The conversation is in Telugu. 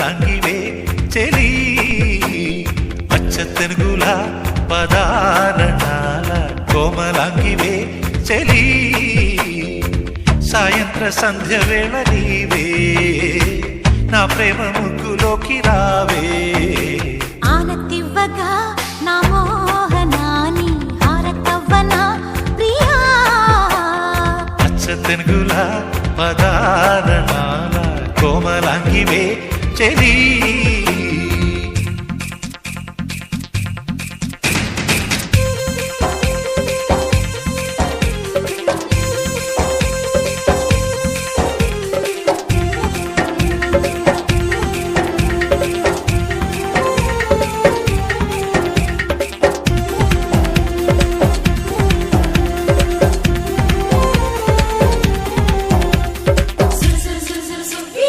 రంగివే చెలి. అచ్చ పదారణాల కోమలాంగివే చెలి. సాయంత్ర సంధ్య వేళ నీవే నా ప్రేమ ముగ్గులోకి రావే. ఆనతివ్వగా నా మోహనాని హారతవ్వనా ప్రియా? అచ్చ తెలుగుల పదారణాల కోమలాంగివే చెలీ